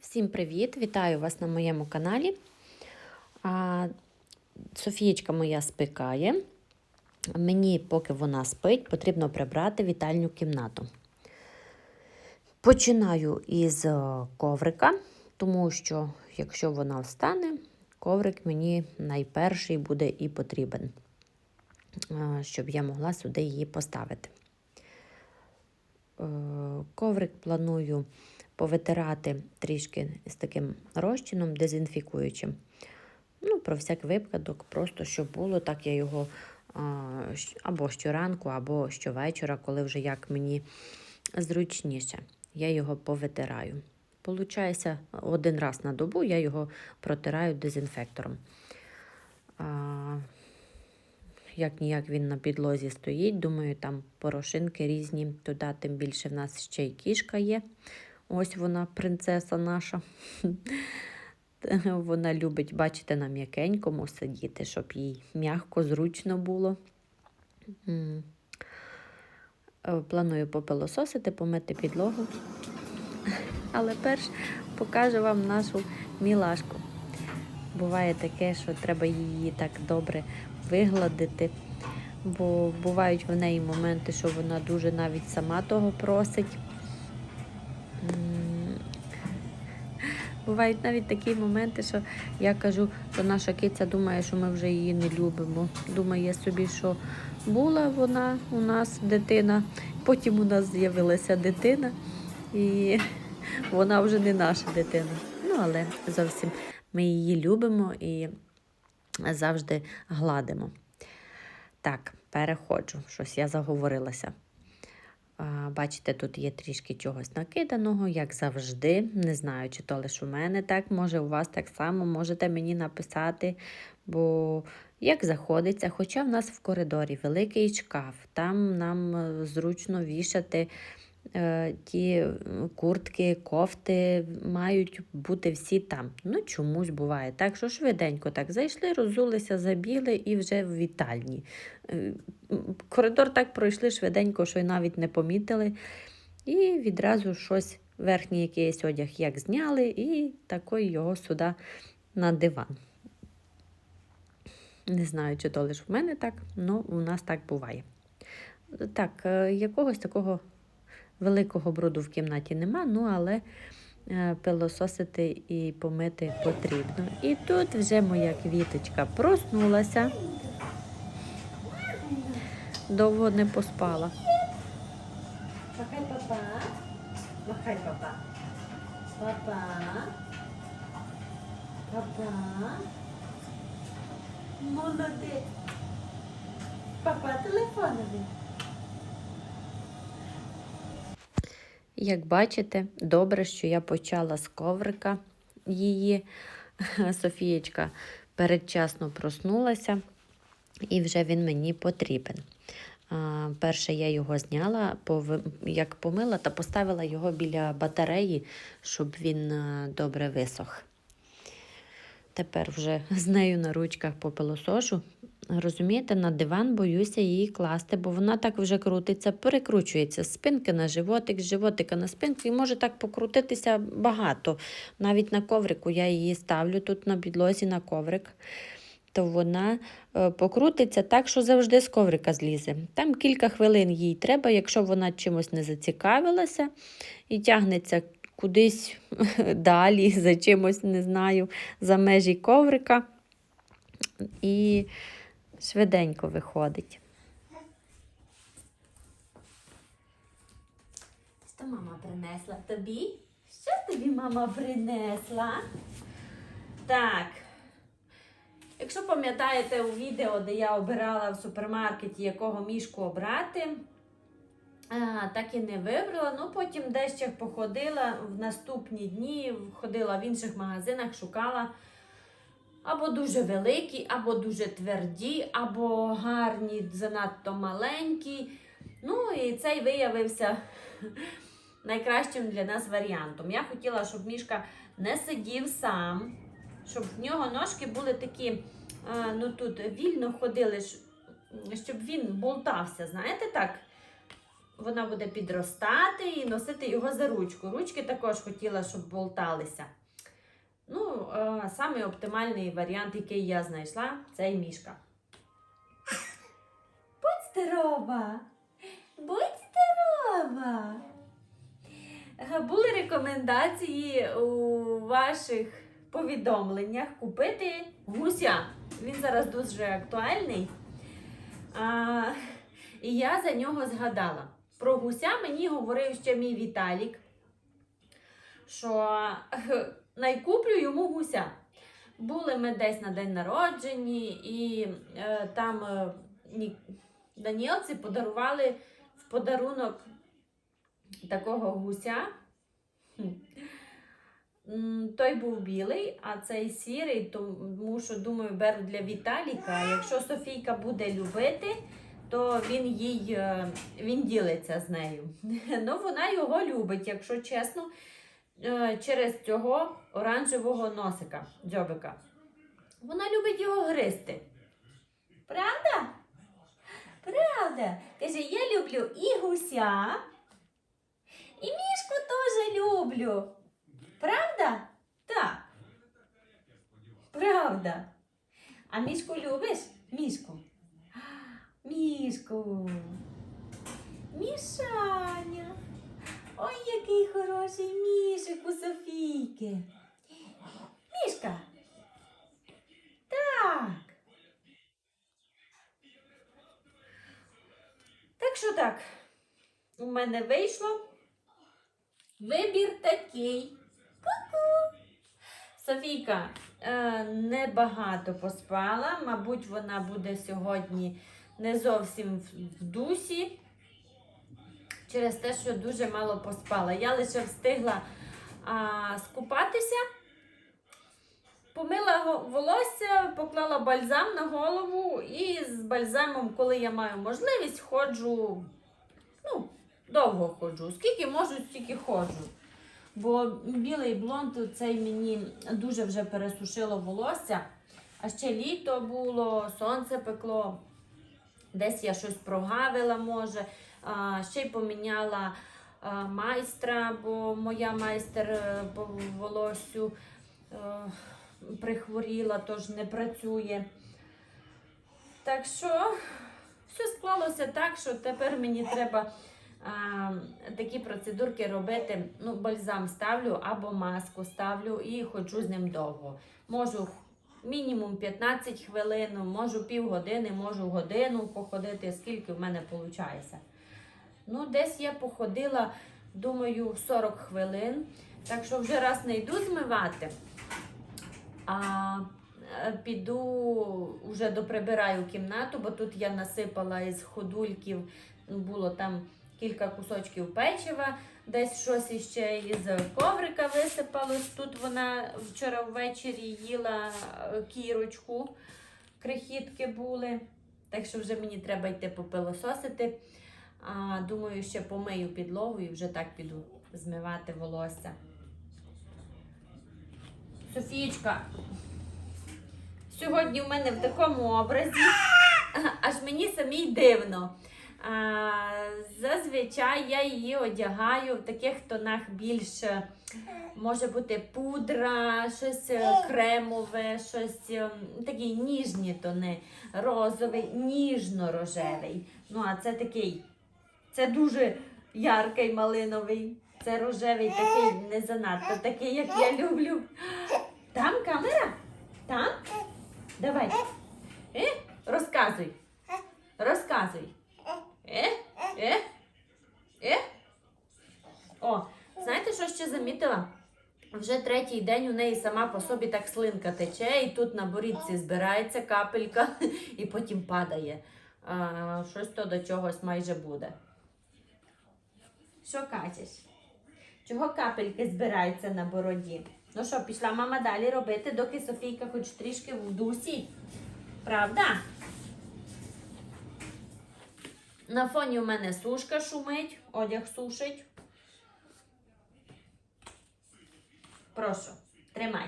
Всім привіт! Вітаю вас на моєму каналі. Софієчка моя спикає. Мені, поки вона спить, потрібно прибрати вітальню кімнату. Починаю із е, коврика, тому що, якщо вона встане, коврик мені найперший буде і потрібен, е, щоб я могла сюди її поставити. Е, Коврик планую повитирати трішки з таким розчином дезінфікуючим. Ну, про всяк випадок, просто щоб було, так я його або щоранку, або щовечора, коли вже як мені зручніше, я його повитираю. Получається, один раз на добу я його протираю дезінфектором. Як ніяк він на підлозі стоїть, думаю, там порошинки різні, туди тим більше в нас ще й кішка є. Ось вона, принцеса наша. Вона любить, бачите, на м'якенькому сидіти, щоб їй м'яко, зручно було. Е, Планую попилососити, помити підлогу. Але перш покажу вам нашу мілашку. Буває таке, що треба її так добре вигладити, бо бувають в неї моменти, що вона дуже навіть сама того просить. Бувають навіть такі моменти, що я кажу, що наша киця думає, що ми вже її не любимо. Думає собі, що була вона у нас дитина, потім у нас з'явилася дитина, і вона вже не наша дитина. Ну, але зовсім ми її любимо і завжди гладимо. Так, переходжу. Щось я заговорилася. Бачите, тут є трішки чогось накиданого, як завжди. Не знаю, чи то лише у мене так, може у вас так само, можете мені написати, бо як заходиться, хоча в нас в коридорі великий шкаф, там нам е, зручно вішати ті е, куртки, кофти мають бути всі там. Ну, чомусь буває так, що швиденько так зайшли, розулися, забігли і вже в вітальні. Е, Коридор так пройшли швиденько, що й навіть не помітили. І відразу щось, верхній якийсь одяг як зняли, і такий його сюди на диван. Не знаю, чи то лише в мене так, але у нас так буває. Так, е, якогось такого великого бруду в кімнаті нема, ну але е, пилососити і помити потрібно. І тут вже моя квіточка проснулася. Довго не поспала. Махай папа. Махай папа. Папа. Папа. Молодець. Папа, телефоновий. Як бачите, добре, що я почала з коврика її. Софієчка передчасно проснулася, і вже він мені потрібен. Перше я його зняла, як помила, та поставила його біля батареї, щоб він е, добре висох. Тепер вже з нею на ручках попилосошу. Розумієте, на диван боюся її класти, бо вона так вже крутиться, перекручується з спинки на животик, з животика на спинку, і може так покрутитися багато. Навіть на коврику я її ставлю тут на підлозі на коврик, то вона е, покрутиться так, що завжди з коврика злізе. Там кілька хвилин їй треба, якщо вона чимось не зацікавилася і тягнеться кудись далі, за чимось, не знаю, за межі коврика. І швиденько виходить. Що мама принесла тобі? Що тобі мама принесла? Так. Якщо пам'ятаєте у відео, де я обирала в супермаркеті, якого мішку обрати, а, так і не вибрала. Ну, потім дещо походила в наступні дні, ходила в інших магазинах, шукала або дуже великі, або дуже тверді, або гарні, занадто маленькі. Ну і цей виявився найкращим для нас варіантом. Я хотіла, щоб мішка не сидів сам, щоб в нього ножки були такі, ну тут вільно ходили, щоб він болтався, знаєте так? вона буде підростати і носити його за ручку. Ручки також хотіла, щоб болталися. Е, самий оптимальний варіант, який я знайшла, це мішка. Будь здорова! Будь здорова! Е, Були рекомендації у ваших повідомленнях купити гуся. Він зараз дуже актуальний. А, і я за нього згадала. Про гуся мені говорив ще мій Віталік, що е, найкуплю йому гуся. Були ми десь на день народжені, і е, там е, Ні- Даніелці подарували в подарунок такого гуся. Той був білий, а цей сірий, тому що, думаю, беру для Віталіка. Якщо Софійка буде любити, то він їй е, він ділиться з нею. Ну, вона його любить, якщо чесно, через цього оранжевого носика, дзьобика. Вона любить його гризти. Правда? Правда. Каже, я люблю і гуся, і мішку теж люблю. Правда? Так. Правда. А мішку любиш? Мішку. Мішку. Мішаня. Ой, який хороший мішик у Софійки. Мішка. Так. Так що так, у мене вийшло. Вибір такий. Ку-ку. Софійка е, небагато поспала. Мабуть, вона буде сьогодні не зовсім в дусі. Через те, що дуже мало поспала. Я лише встигла а, скупатися, помила волосся, поклала бальзам на голову і з бальзамом, коли я маю можливість, ходжу. Ну, довго ходжу. Скільки можу, стільки ходжу. Бо білий блонд цей мені дуже вже пересушило волосся. А ще літо було, сонце пекло. Десь я щось прогавила, може. А, ще й поміняла майстра, бо моя майстер е, по волоссю е, прихворіла, тож не працює. Так що все склалося так, що тепер мені треба а, такі процедурки робити. Ну, бальзам ставлю або маску ставлю і ходжу з ним довго. Можу мінімум 15 хвилин, можу півгодини, можу годину походити, скільки в мене виходить. Ну, десь я походила, думаю, 40 хвилин. Так що вже раз не йду змивати, а е, піду вже доприбираю кімнату, бо тут я насипала із ходульків, ну, було там кілька кусочків печива, десь щось іще із коврика висипалось. Тут вона вчора ввечері їла е, кірочку, крихітки були. Так що вже мені треба йти попилососити. А, думаю, ще помию підлогу і вже так піду змивати волосся. Софієчка, сьогодні в мене в такому образі, аж мені самій дивно. А, зазвичай я її одягаю в таких тонах більше. Може бути пудра, щось е, кремове, щось е, такі ніжні тони, розовий, ніжно-рожевий. Ну, а це такий, це дуже яркий малиновий. Це рожевий такий не занадто, такий, як я люблю. Там камера? Там? Давай. Е? Розказуй. Розказуй. Е? Е? Е? О, знаєте, що ще замітила? Вже третій день у неї сама по собі так слинка тече, і тут на борідці збирається капелька і потім падає. А, щось то до чогось майже буде. Що кажеш? Чого капельки збираються на бороді? Ну що, пішла мама далі робити, доки Софійка хоч трішки в дусі. Правда? На фоні у мене сушка шумить, одяг сушить. Прошу, тримай.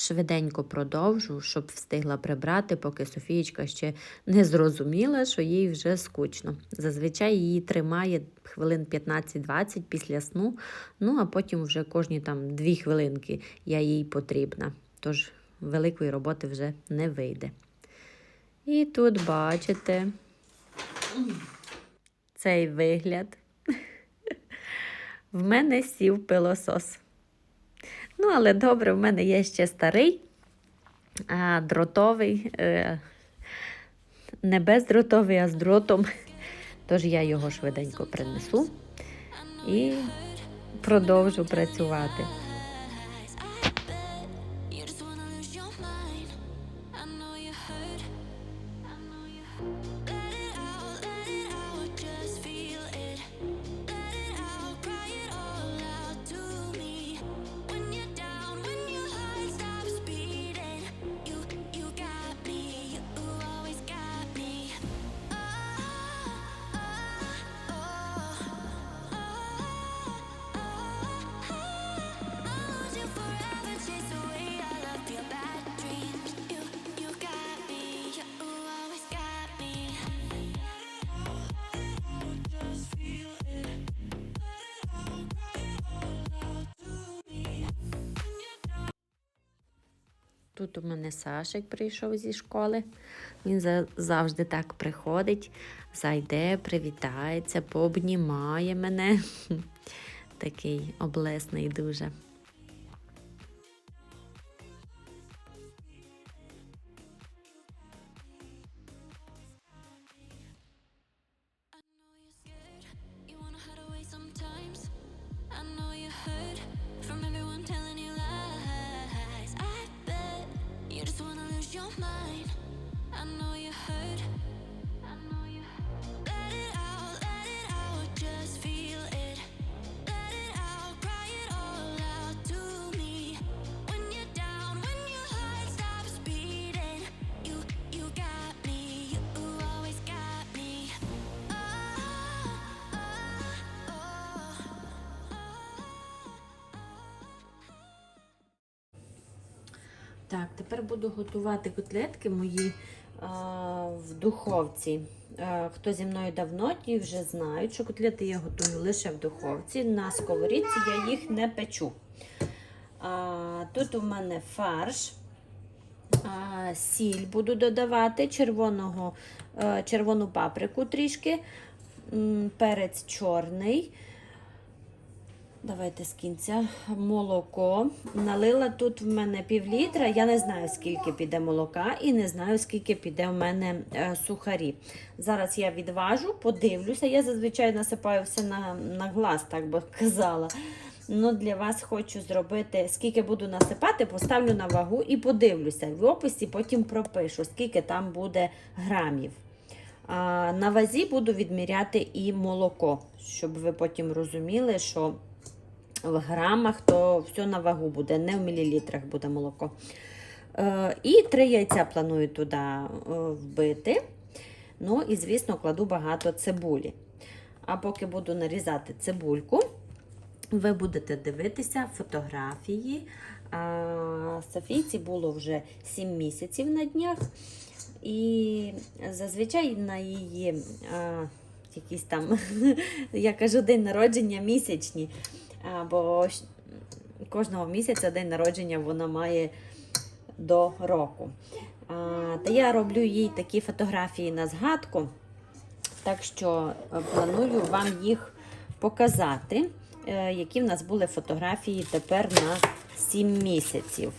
Швиденько продовжу, щоб встигла прибрати, поки Софієчка ще не зрозуміла, що їй вже скучно. Зазвичай її тримає хвилин 15-20 після сну, ну а потім вже кожні там 2 хвилинки я їй потрібна. Тож великої роботи вже не вийде. І тут бачите цей вигляд. В мене сів пилосос. Ну, але добре, в мене є ще старий, а, дротовий, е, не бездротовий, а з дротом. Тож я його швиденько принесу і продовжу працювати. Тут у мене Сашик прийшов зі школи. Він за- завжди так приходить, зайде, привітається, пообнімає мене. Такий облесний дуже. Так, тепер буду готувати котлетки мої а, в духовці. А, хто зі мною давно, ті вже знають, що котлети я готую лише в духовці. На сковорідці я їх не печу. А, тут у мене фарш. А, сіль буду додавати, червоного, е, червону паприку трішки, перець чорний. Давайте з кінця молоко. Налила тут в мене пів літра. Я не знаю, скільки піде молока, і не знаю, скільки піде в мене е, сухарі. Зараз я відважу, подивлюся. Я зазвичай насипаю все на, на глаз, так би казала. Ну, Для вас хочу зробити, скільки буду насипати, поставлю на вагу і подивлюся. В описі потім пропишу, скільки там буде грамів. А, на вазі буду відміряти і молоко, щоб ви потім розуміли, що в грамах, то все на вагу буде, не в мілілітрах буде молоко. Е, і три яйця планую туди е, вбити. Ну і, звісно, кладу багато цибулі. А поки буду нарізати цибульку, ви будете дивитися фотографії. Софійці було вже 7 місяців на днях. І зазвичай на її якісь там, я кажу, день народження місячні. Бо кожного місяця день народження вона має до року. Та я роблю їй такі фотографії на згадку, так що е, планую вам їх показати, е, які в нас були фотографії тепер на 7 місяців.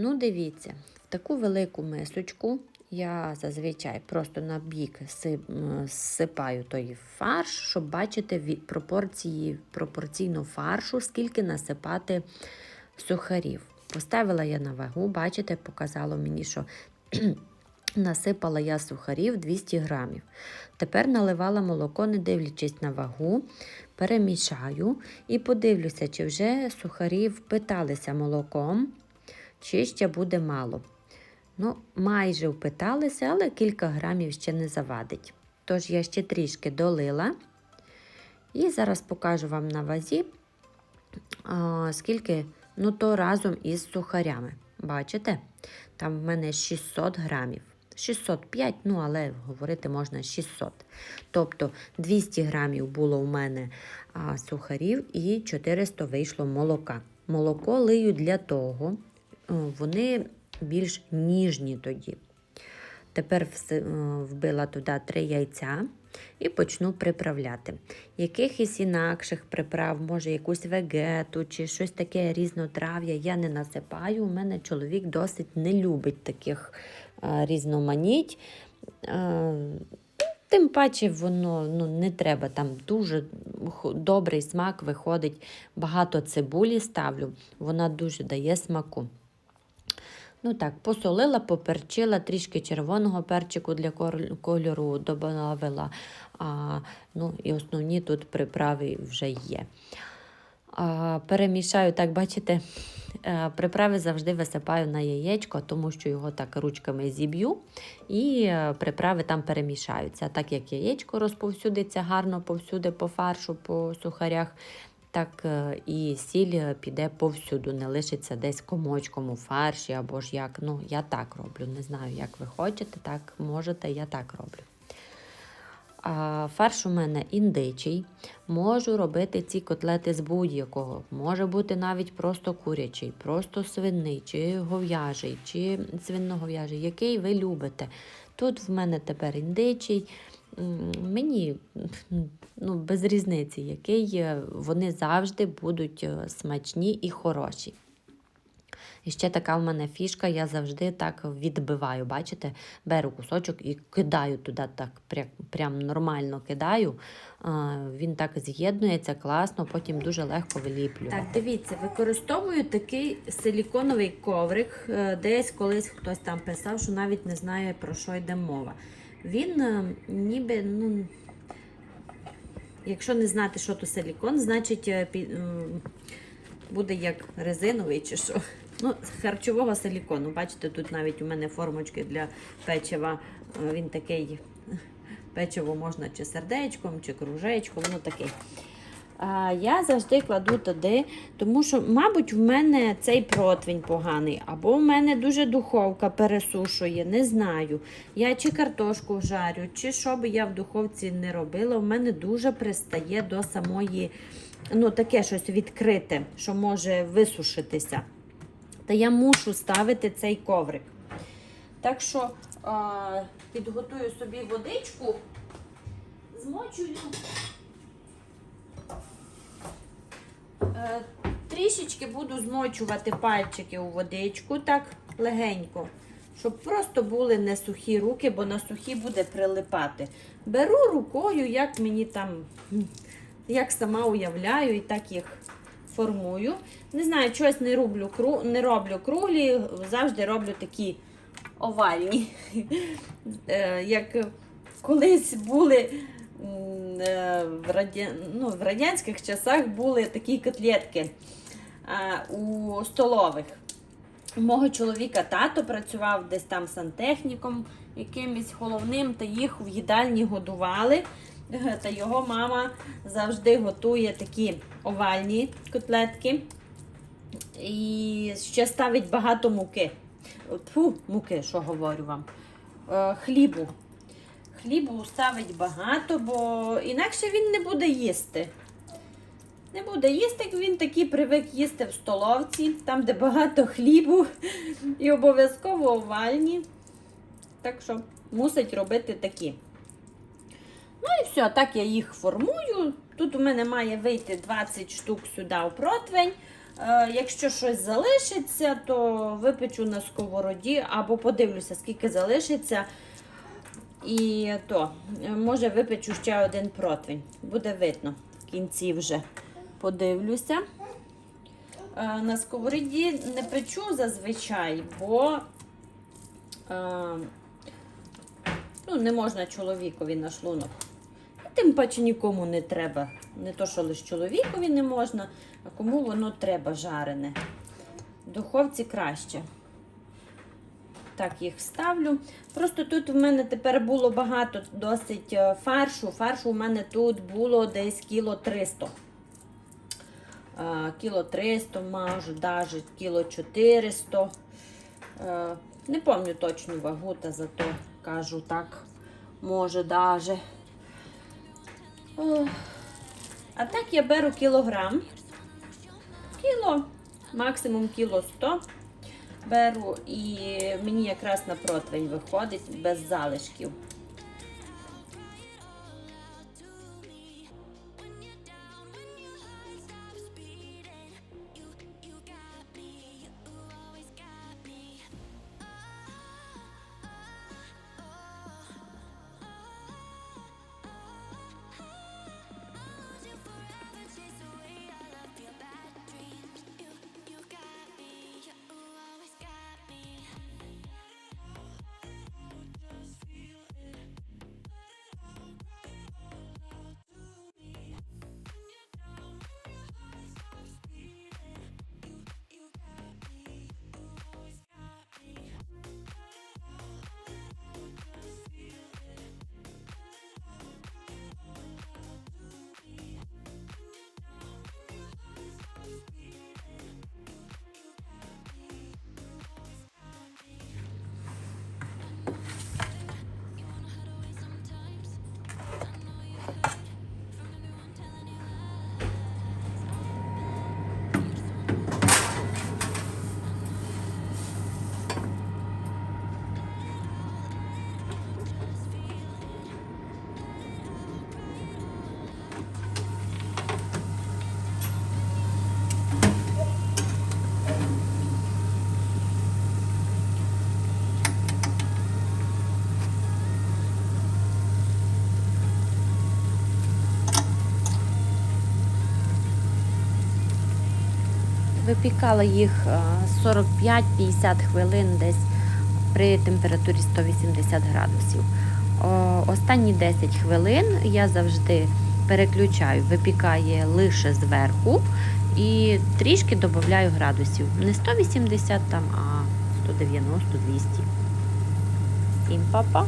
Ну, дивіться, в таку велику мисочку я зазвичай просто на бік си- м, зсипаю той фарш, щоб бачити від пропорції, пропорційно фаршу, скільки насипати сухарів. Поставила я на вагу, бачите, показало мені, що насипала я сухарів 200 грамів. Тепер наливала молоко, не дивлячись на вагу, перемішаю і подивлюся, чи вже сухарі впиталися молоком, чи ще буде мало. Ну, майже впиталися, але кілька грамів ще не завадить. Тож я ще трішки долила. І зараз покажу вам на вазі, скільки, ну то разом із сухарями. Бачите? Там в мене 600 грамів. 605, ну але говорити можна 600. Тобто 200 грамів було у мене а, сухарів і 400 вийшло молока. Молоко лию для того, вони більш ніжні тоді. Тепер е, вбила туди три яйця і почну приправляти. Якихось інакших приправ, може якусь вегету чи щось таке різнотрав'я я не насипаю. У мене чоловік досить не любить таких е, різноманіть. Е, Тим паче воно ну, не треба, там дуже добрий смак виходить. Багато цибулі ставлю, вона дуже дає смаку. Ну так, посолила, поперчила, трішки червоного перчику для кольору додавила. А, ну, і основні тут приправи вже є. А, перемішаю, так, бачите, е, приправи завжди висипаю на яєчко, тому що його так ручками зіб'ю, і е, приправи там перемішаються. Так як яєчко розповсюдиться гарно повсюди по фаршу, по сухарях, так е, і сіль е, піде повсюду, не лишиться десь комочком у фарші або ж як. Ну, я так роблю. Не знаю, як ви хочете, так можете, я так роблю. А фарш у мене індичий. Можу робити ці котлети з будь-якого. Може бути навіть просто курячий, просто свиний, чи гов'яжий, чи свиногов'яжий, який ви любите. Тут в мене тепер індичий. Мені ну, без різниці, який вони завжди будуть е, смачні і хороші. І ще така в мене фішка, я завжди так відбиваю. Бачите, беру кусочок і кидаю туди так, прям, нормально кидаю. Він так з'єднується класно, потім дуже легко виліплюю. Так, дивіться, використовую такий силіконовий коврик. Е, Десь колись хтось там писав, що навіть не знає про що йде мова. Він е, ніби, ну, якщо не знати, що то силікон, значить е, буде як резиновий чи що. Ну, харчового силікону. Бачите, тут навіть у мене формочки для печива. Е, Він такий, печиво можна чи сердечком, чи кружечком, ну такий. Я завжди кладу туди, тому що, мабуть, в мене цей противень поганий, або в мене дуже духовка пересушує, не знаю. Я чи картошку жарю, чи що би я в духовці не робила, в мене дуже пристає до самої, ну, таке щось відкрите, що може висушитися. Та я мушу ставити цей коврик. Так що а, підготую собі водичку, змочую. Е, Трішечки буду змочувати пальчики у водичку, так легенько, щоб просто були не сухі руки, бо на сухі буде прилипати. Беру рукою, як мені там, як сама уявляю, і так їх формую. Не знаю, чогось не роблю, не роблю круглі, завжди роблю такі овальні. Е, Як колись були е, в, раді... ну, в радянських часах були такі котлетки а, у столових. Мого чоловіка тато працював десь там сантехніком, якимось головним, та їх в їдальні годували. Е, Та його мама завжди готує такі овальні котлетки. І ще ставить багато муки. Фу, муки, що говорю вам. Е, хлібу. Хлібу ставить багато, бо інакше він не буде їсти. Не буде їсти, він такий привик їсти в столовці, там, де багато хлібу, і обов'язково овальні. Так що мусить робити такі. Ну і все, так я їх формую. Тут у мене має вийти 20 штук сюди у противень. Е, Якщо щось залишиться, то випечу на сковороді або подивлюся, скільки залишиться. І то, е, може, випечу ще один противень. Буде видно в кінці вже подивлюся. Е, На сковороді не печу зазвичай, бо е, ну, не можна чоловікові на шлунок. Тим паче нікому не треба. Не то, що лише чоловікові не можна, а кому воно треба жарене. В духовці краще. Так, їх ставлю. Просто тут в мене тепер було багато досить е, фаршу. Фаршу у мене тут було десь кіло 300. Е, Кіло 300, може, навіть кіло 400. Е, Не пам'ятаю точну вагу, та зато кажу так, може, даже. А так я беру кілограм. Кіло, максимум кіло 100 беру і мені якраз на противень виходить без залишків. Випікала їх е, 45-50 хвилин десь при температурі 180 градусів. Останні 10 хвилин я завжди переключаю, випікає лише зверху і трішки додаю градусів. Не 180 там, а 190-200. Всім па-па!